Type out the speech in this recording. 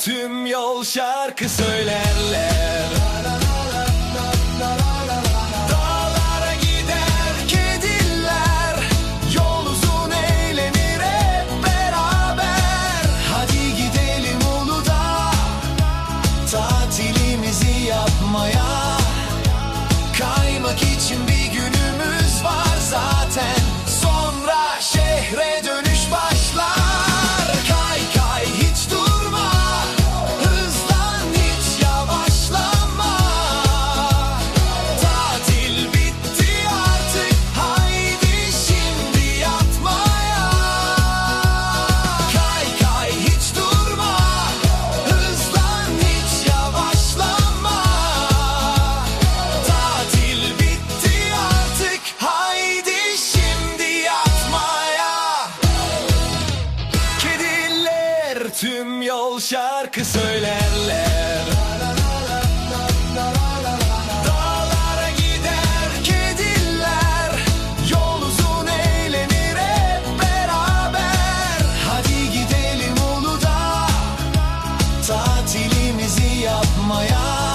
tüm yol şarkı söylerler. Dağlara gider kediler Yol uzun eğlenir beraber. Hadi gidelim Uludağ Tatilimizi yapmaya tüm yol şarkı söylerler. Dağlara gider kediler Yol uzun eğlenir beraber. Hadi gidelim Uludağ Tatilimizi yapmaya